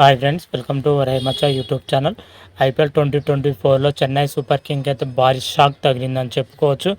Hi friends welcome to రైమచ్చా YouTube channel IPL twenty twenty ఫోర్లో Chennai super king అయితే భారీ shock తగిలిందని చెప్పుకోవచ్చు.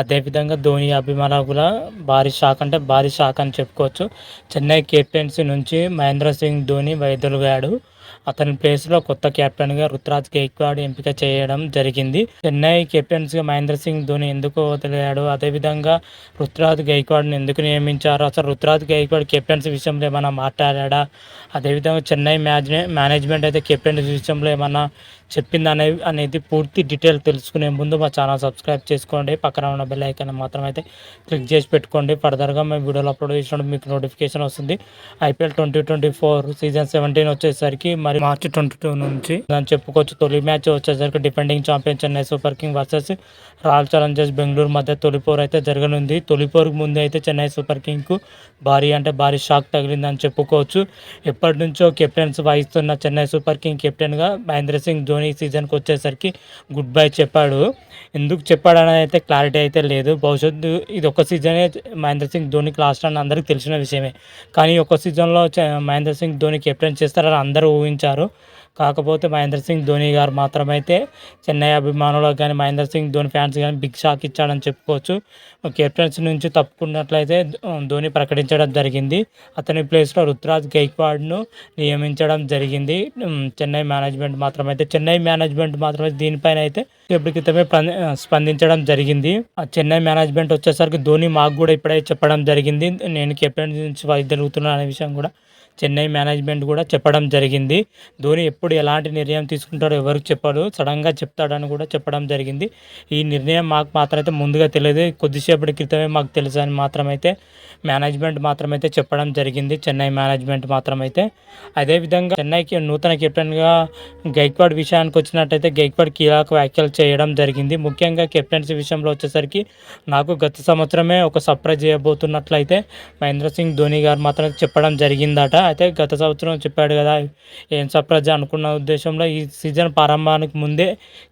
అదేవిధంగా ధోని అభిమానులు కూడా భారీ షాక్ అంటే భారీ షాక్ అని చెప్పుకోవచ్చు. చెన్నై కెప్టెన్సీ నుంచి మహేంద్ర సింగ్ ధోని వైదొలిగాడు అతని ప్లేస్లో కొత్త కెప్టెన్గా రుతురాజ్ గైక్వాడ్ ఎంపిక చేయడం జరిగింది. చెన్నై కెప్టెన్స్గా మహేంద్ర సింగ్ ధోని ఎందుకు వదిలేయాడు అదేవిధంగా రుతురాజ్ గైక్వాడ్ని ఎందుకు నియమించారు? అసలు రుతురాజ్ గైక్వాడ్ కెప్టెన్సీ విషయంలో ఏమైనా మాట్లాడా అదేవిధంగా చెన్నై మ్యానే మేనేజ్మెంట్ అయితే కెప్టెన్సీ విషయంలో ఏమన్నా చెప్పింది అనే అనేది పూర్తి డీటెయిల్ తెలుసుకునే ముందు మా ఛానల్ సబ్స్క్రైబ్ చేసుకోండి. పక్కన ఉన్న బెల్ ఐకాన్ మాత్రం అయితే క్లిక్ చేసి పెట్టుకోండి. ఫర్దర్గా మేము వీడియోలు అప్లోడ్ చేసినప్పుడు మీకు నోటిఫికేషన్ వస్తుంది. IPL twenty twenty four season seventeen వచ్చేసరికి మరి మార్చి ట్వంటీ టూ నుంచి దాన్ని చెప్పుకోవచ్చు. తొలి మ్యాచ్ వచ్చేసరికి defending champion Chennai Super King versus Royal Challengers Bengaluru మధ్య తొలిపోరు అయితే జరగనుంది. తొలిపోరుకు ముందు అయితే చెన్నై సూపర్ కింగ్కు భారీ అంటే భారీ షాక్ తగిలిందని చెప్పుకోవచ్చు. ఎప్పటి నుంచో కెప్టెన్స్ వహిస్తున్న చెన్నై సూపర్ కింగ్ కెప్టెన్గా మహేంద్ర సింగ్ ధోని సీజన్కి వచ్చేసరికి గుడ్ బై చెప్పాడు. ఎందుకు చెప్పాడు అనేది అయితే క్లారిటీ అయితే లేదు. భవిష్యత్తు ఇది ఒక సీజనే మహేంద్ర సింగ్ ధోనికి లాస్ట్ అని అందరికీ తెలిసిన విషయమే. కానీ ఒక సీజన్లో మహేంద్ర సింగ్ ధోని కెప్టెన్ చేస్తారని అందరూ ఊహించారు కాకపోతే మహేంద్ర సింగ్ ధోని గారు మాత్రమైతే చెన్నై అభిమానులకు కానీ మహేంద్ర సింగ్ ధోని ఫ్యాన్స్ కానీ బిగ్ షాక్ ఇచ్చాడని చెప్పుకోవచ్చు. కెప్టెన్సీ నుంచి తప్పుకున్నట్లయితే ధోని ప్రకటించడం జరిగింది. అతని ప్లేస్లో రుతురాజ్ గైక్వాడ్ను నియమించడం జరిగింది. చెన్నై మేనేజ్మెంట్ మాత్రమైతే చెన్నై మేనేజ్మెంట్ మాత్రమే దీనిపైన అయితే ఎప్పటి క్రితమే స్పందించడం జరిగింది. ఆ చెన్నై మేనేజ్మెంట్ వచ్చేసరికి ధోని మాకు కూడా ఇప్పుడే చెప్పడం జరిగింది. నేను కెప్టెన్సీ నుంచి వైద్యులుగుతున్నాను అనే విషయం కూడా చెన్నై మేనేజ్మెంట్ కూడా చెప్పడం జరిగింది. ధోని ఎప్పుడు ఎలాంటి నిర్ణయం తీసుకుంటాడో ఎవరికి చెప్పాడు సడన్గా చెప్తాడని కూడా చెప్పడం జరిగింది. ఈ నిర్ణయం మాకు మాత్రం అయితే ముందుగా తెలియదు. కొద్దిసేపు కొద్దిసేపటి క్రితమే మాకు తెలుసు అని మాత్రమైతే మేనేజ్మెంట్ మాత్రమైతే చెప్పడం జరిగింది. చెన్నై మేనేజ్మెంట్ మాత్రమైతే. అదేవిధంగా చెన్నైకి నూతన కెప్టెన్గా గైక్వాడ్ విషయానికి వచ్చినట్టయితే గైక్వాడ్ కీలక వ్యాఖ్యలు చేయడం జరిగింది. ముఖ్యంగా కెప్టెన్సీ విషయంలో వచ్చేసరికి నాకు గత సంవత్సరమే ఒక సర్ప్రైజ్ చేయబోతున్నట్లయితే మహేంద్ర సింగ్ ధోని గారు మాత్రం చెప్పడం జరిగిందట. అయితే గత సంవత్సరం చెప్పాడు కదా ఏం సర్ప్రైజ్ అనుకున్న ఉద్దేశంలో ఈ సీజన్ ప్రారంభానికి ముందే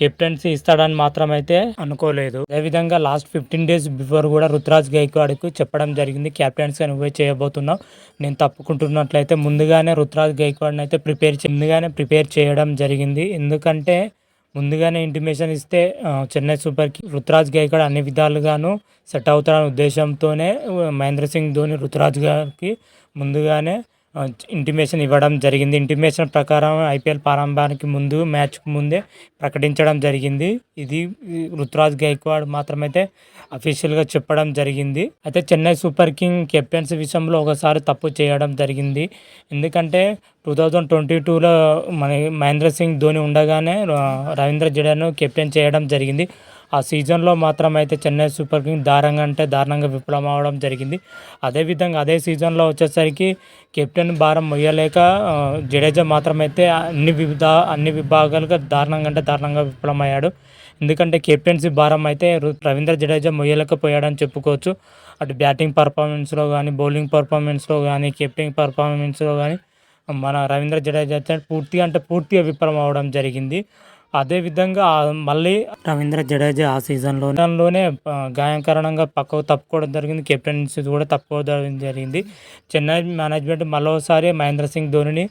కెప్టెన్సీ ఇస్తాడని మాత్రమైతే అనుకోలేదు. అదేవిధంగా లాస్ట్ ఫిఫ్టీన్ డేస్ బిఫోర్ కూడా రుతురాజ్ గైక్వాడ్కు చెప్పడం జరిగింది క్యాప్టెన్స్గా నువ్వే చేయబోతున్నావు. నేను తప్పుకుంటున్నట్లయితే ముందుగానే రుతురాజ్ గైక్వాడ్ని అయితే ప్రిపేర్ ముందుగానే ప్రిపేర్ చేయడం జరిగింది. ఎందుకంటే ముందుగానే ఇంటిమేషన్ ఇస్తే చెన్నై సూపర్కి రుతురాజ్ గైక్వాడ్ అన్ని విధాలుగాను సెట్ అవుతాడనే ఉద్దేశంతోనే మహేంద్ర సింగ్ ధోని రుతురాజ్ గారికి ముందుగానే ఇంటిమేషన్ ఇవ్వడం జరిగింది. ఇంటిమేషన్ ప్రకారం ఐపీఎల్ ప్రారంభానికి ముందు మ్యాచ్కు ముందే ప్రకటించడం జరిగింది. ఇది ఈ రుతురాజ్ గైక్వాడ్ మాత్రమైతే అఫీషియల్గా చెప్పడం జరిగింది. అయితే చెన్నై సూపర్ కింగ్ కెప్టెన్స్ విషయంలో ఒకసారి తప్పు చేయడం జరిగింది. ఎందుకంటే టూ థౌజండ్ ట్వంటీ టూలో మన మహేంద్ర సింగ్ ధోని ఉండగానే రవీంద్ర జడేను కెప్టెన్ చేయడం జరిగింది. ఆ సీజన్లో మాత్రం అయితే చెన్నై సూపర్ కింగ్ దారుణంగా అంటే దారుణంగా విఫలం అవడం జరిగింది అదేవిధంగా అదే సీజన్లో వచ్చేసరికి కెప్టెన్ భారం మొయ్యలేక జడేజా మాత్రం అయితే అన్ని వివిధ అన్ని విభాగాలుగా దారుణంగా అంటే దారుణంగా విఫలమయ్యాడు. ఎందుకంటే కెప్టెన్సీ భారం అయితే రు- రవీంద్ర జడేజా మొయ్యలేకపోయాడని చెప్పుకోవచ్చు. అటు బ్యాటింగ్ పర్ఫార్మెన్స్లో కానీ బౌలింగ్ పర్ఫార్మెన్స్లో కానీ కెప్టెన్ పర్ఫార్మెన్స్లో కానీ మన రవీంద్ర జడేజా పూర్తిగా అంటే పూర్తిగా విఫలం అవడం జరిగింది. అదేవిధంగా ఆ మళ్ళీ రవీంద్ర జడేజా ఆ సీజన్లో లోనే గాయం కారణంగా పక్కకు తప్పుకోవడం జరిగింది. కెప్టెన్సీ కూడా తప్పుకోవడం జరిగింది. చెన్నై మేనేజ్మెంట్ మరోసారి మహేంద్ర సింగ్ ధోనిని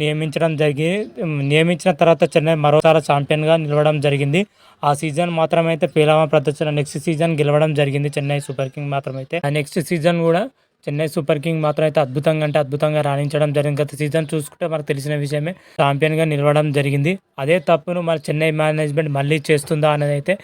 నియమించడం జరిగింది నియమించిన తర్వాత చెన్నై మరోసారి ఛాంపియన్గా నిలవడం జరిగింది. ఆ సీజన్ మాత్రమైతే పేలవ ప్రదర్శన నెక్స్ట్ సీజన్ గెలవడం జరిగింది. చెన్నై సూపర్ కింగ్ మాత్రమైతే. ఆ నెక్స్ట్ సీజన్ కూడా చెన్నై సూపర్ కింగ్ మాత్రం అయితే అద్భుతంగా అంటే అద్భుతంగా రాణించడం జరిగింది. గత సీజన్ చూసుకుంటే మనకు తెలిసిన విషయమే ఛాంపియన్గా నిలవడం జరిగింది. అదే తప్పును మన చెన్నై మేనేజ్మెంట్ మళ్ళీ చేస్తుందా అనేది అయితే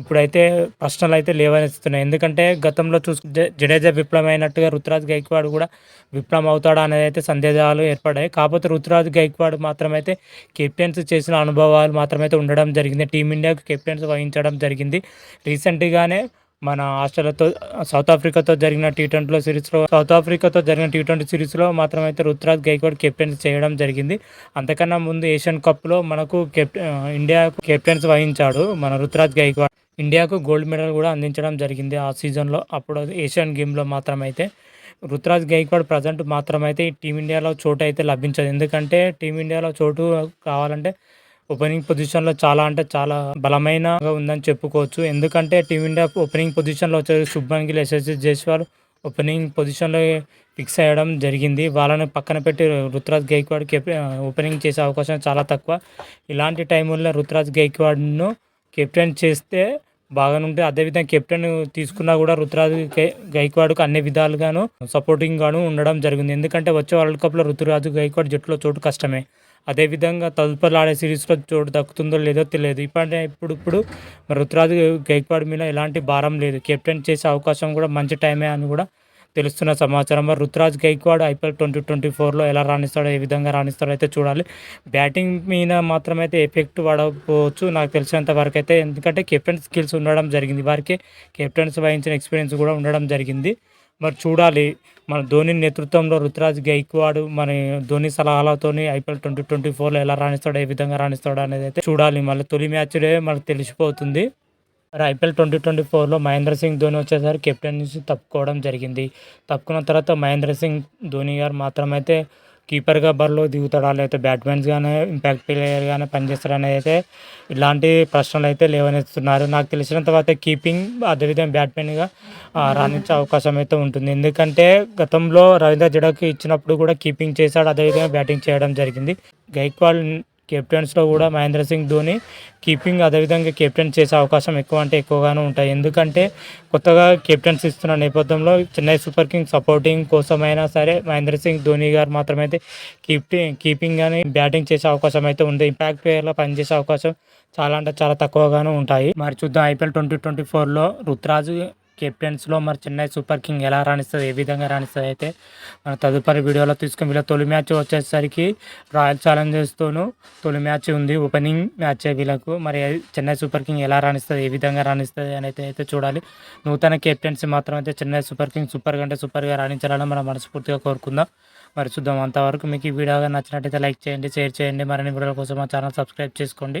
ఇప్పుడైతే ప్రశ్నలు అయితే లేవనెత్తుతున్నాయి. ఎందుకంటే గతంలో చూసుకుంటే జడేజా విఫలమైనట్టుగా రుతురాజ్ గైక్వాడ్ కూడా విప్లవం అవుతాడా అనేది అయితే సందేహాలు ఏర్పడ్డాయి కాకపోతే రుతురాజ్ గైక్వాడ్ మాత్రమైతే కెప్టెన్స్ చేసిన అనుభవాలు మాత్రమైతే ఉండడం జరిగింది. టీమిండియాకు కెప్టెన్స్ వహించడం జరిగింది. రీసెంట్గానే మన ఆస్ట్రేలియాతో సౌత్ ఆఫ్రికాతో జరిగిన టీ ట్వంటీలో సిరీస్లో సౌత్ ఆఫ్రికాతో జరిగిన టీ ట్వంటీ సిరీస్లో మాత్రమైతే రుతురాజ్ గైక్వాడ్ కెప్టెన్స్ చేయడం జరిగింది. అంతకన్నా ముందు ఏషియన్ కప్లో మనకు కెప్టెన్ ఇండియాకు కెప్టెన్స్ వహించాడు మన రుతురాజ్ గైక్వాడ్. ఇండియాకు గోల్డ్ మెడల్ కూడా అందించడం జరిగింది ఆ సీజన్లో. అప్పుడు ఏషియన్ గేమ్లో మాత్రమైతే రుతురాజ్ గైక్వాడ్ ప్రజెంట్ మాత్రమైతే టీమిండియాలో చోటు అయితే లభించదు. ఎందుకంటే టీమిండియాలో చోటు కావాలంటే ఓపెనింగ్ పొజిషన్లో చాలా అంటే చాలా బలమైన ఉందని చెప్పుకోవచ్చు. ఎందుకంటే టీమిండియా ఓపెనింగ్ పొజిషన్లో వచ్చేసి శుభ్మన్ గిల్ యశస్వి జైస్వాల్ ఓపెనింగ్ పొజిషన్లో ఫిక్స్ అయ్యడం జరిగింది. వాళ్ళని పక్కన పెట్టి రుతురాజ్ గైక్వాడ్ ఓపెనింగ్ చేసే అవకాశం చాలా తక్కువ. ఇలాంటి టైముల్లో రుతురాజ్ గైక్వాడ్ను కెప్టెన్ చేస్తే బాగానే బాగానుంటే అదేవిధంగా కెప్టెన్ తీసుకున్నా కూడా రుతురాజ్ గై- గైక్వాడ్కు అన్ని విధాలుగాను సపోర్టింగ్గాను ఉండడం జరిగింది. ఎందుకంటే వచ్చే వరల్డ్ కప్లో రుతురాజు గైక్వాడ్ జట్టులో చోటు కష్టమే. అదేవిధంగా తదుపరి ఆడే సిరీస్లో చోటు దక్కుతుందో లేదో తెలియదు. ఇప్పుడంటే ఇప్పుడు ఇప్పుడు మరి రుతురాజు గైక్వాడ్ మీద ఎలాంటి భారం లేదు. కెప్టెన్ చేసే అవకాశం కూడా మంచి టైమే అని కూడా తెలుస్తున్న సమాచారం. మరి Ruturaj Gaikwad IPL twenty twenty ఫోర్లో ఎలా రాణిస్తాడో ఏ విధంగా రాణిస్తాడో అయితే చూడాలి. బ్యాటింగ్ మీద మాత్రమైతే ఎఫెక్ట్ పడకపోవచ్చు నాకు తెలిసినంత వరకు అయితే. ఎందుకంటే కెప్టెన్ స్కిల్స్ ఉండడం జరిగింది. వారికి కెప్టెన్స్ వహించిన ఎక్స్పీరియన్స్ కూడా ఉండడం జరిగింది. మరి చూడాలి. మన ధోని నేతృత్వంలో రుతురాజ్ గైక్వాడ్ మన ధోని సలహాలతోని ఐపీఎల్ ట్వంటీ ట్వంటీ ఫోర్లో ఎలా రాణిస్తాడో ఏ విధంగా రాణిస్తాడో అనేది అయితే చూడాలి. మళ్ళీ తొలి మ్యాచ్లే మనకు తెలిసిపోతుంది. మరి ఐపీఎల్ ట్వంటీ ట్వంటీ ఫోర్లో మహేంద్ర సింగ్ ధోని వచ్చేసరికి కెప్టెన్ నుంచి తప్పుకోవడం జరిగింది. తప్పుకున్న తర్వాత మహేంద్ర సింగ్ ధోని గారు మాత్రమైతే కీపర్గా బరిలో దిగుతాడా లేకపోతే బ్యాట్మెన్స్గానే ఇంపాక్ట్ ప్లేయర్గానే పనిచేస్తాడని అయితే ఇలాంటి ప్రశ్నలు అయితే లేవనెత్తుతున్నారు. నాకు తెలిసినంత వరకు కీపింగ్ అదేవిధంగా బ్యాట్మెన్గా రాణించే అవకాశం అయితే ఉంటుంది. ఎందుకంటే గతంలో రవీంద్ర జడకి ఇచ్చినప్పుడు కూడా కీపింగ్ చేశాడు అదేవిధంగా బ్యాటింగ్ చేయడం జరిగింది. గైక్వాల్ కెప్టెన్స్లో కూడా మహేంద్ర సింగ్ ధోని కీపింగ్ అదేవిధంగా కెప్టెన్ చేసే అవకాశం ఎక్కువ అంటే ఎక్కువగానే ఉంటాయి. ఎందుకంటే కొత్తగా కెప్టెన్స్ ఇస్తున్న నేపథ్యంలో చెన్నై సూపర్ కింగ్ సపోర్టింగ్ కోసమైనా సరే మహేంద్ర సింగ్ ధోని గారు మాత్రమైతే కీపింగ్ కీపింగ్ కానీ బ్యాటింగ్ చేసే అవకాశం అయితే ఉంది. ఇంపాక్ట్ ప్లేయర్లో పనిచేసే అవకాశం చాలా అంటే చాలా తక్కువగానే ఉంటాయి. మరి చూద్దాం ఐపీఎల్ ట్వంటీ ట్వంటీ ఫోర్లో రుతురాజు కెప్టెన్స్లో మరి చెన్నై సూపర్ కింగ్ ఎలా రాణిస్తుంది ఏ విధంగా రాణిస్తుంది అయితే మన తదుపరి వీడియోలో తీసుకుని వీళ్ళ తొలి మ్యాచ్ వచ్చేసరికి రాయల్ ఛాలెంజర్స్తోనూ తొలి మ్యాచ్ ఉంది ఓపెనింగ్ మ్యాచ్ వీళ్ళకు. మరి చెన్నై సూపర్ కింగ్ ఎలా రాణిస్తుంది ఏ విధంగా రాణిస్తుంది అని అయితే అయితే చూడాలి. నూతన కెప్టెన్సీ మాత్రం అయితే చెన్నై సూపర్ కింగ్ సూపర్ కంటే సూపర్గా రాణించాలని మనం మనస్ఫూర్తిగా కోరుకుందాం. మరి చూద్దాం అంతవరకు. మీకు ఈ వీడియోగా నచ్చినట్టయితే లైక్ చేయండి షేర్ చేయండి. మరిన్ని వీడియోల కోసం మా ఛానల్ సబ్స్క్రైబ్ చేసుకోండి.